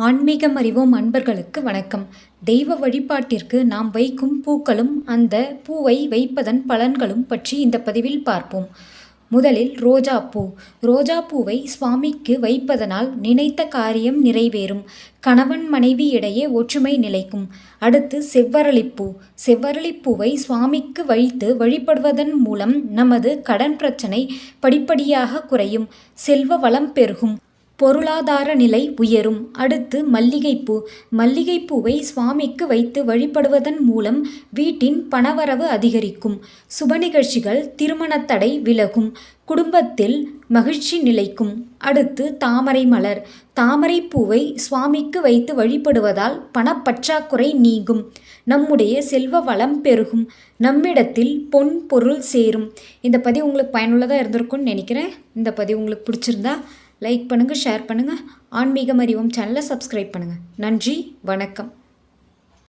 ஆன்மீகம் அறிவோம் அன்பர்களுக்கு வணக்கம். தெய்வ வழிபாட்டிற்கு நாம் வைக்கும் பூக்களும் அந்த பூவை வைப்பதன் பலன்களும் பற்றி இந்த பதிவில் பார்ப்போம். முதலில் ரோஜா பூ ரோஜா பூவை சுவாமிக்கு வைப்பதனால் நினைத்த காரியம் நிறைவேறும். கணவன் மனைவி இடையே ஒற்றுமை நிலைக்கும். அடுத்து செவ்வரளிப்பூ. செவ்வரளிப்பூவை சுவாமிக்கு வைத்து வழிபடுவதன் மூலம் நமது கடன் பிரச்சனை படிப்படியாக குறையும். செல்வ வளம் பெருகும். பொருளாதார நிலை உயரும். அடுத்து மல்லிகைப்பூ. மல்லிகைப்பூவை சுவாமிக்கு வைத்து வழிபடுவதன் மூலம் வீட்டின் பணவரவு அதிகரிக்கும். சுப நிகழ்ச்சிகள் திருமணத்தடை விலகும். குடும்பத்தில் மகிழ்ச்சி நிலைக்கும். அடுத்து தாமரை மலர். தாமரை பூவை சுவாமிக்கு வைத்து வழிபடுவதால் பணப்பற்றாக்குறை நீங்கும். நம்முடைய செல்வ வளம் பெருகும். நம்மிடத்தில் பொன் பொருள் சேரும். இந்த பதிவு உங்களுக்கு பயனுள்ளதாக இருந்திருக்கும்னு நினைக்கிறேன். இந்த பதிவு உங்களுக்கு பிடிச்சிருந்தா லைக் பண்ணுங்கள் ஷேர் பண்ணுங்கள் ஆன்மீகம் அறிவோம். சேனலை சப்ஸ்கிரைப் பண்ணுங்கள் நன்றி வணக்கம்.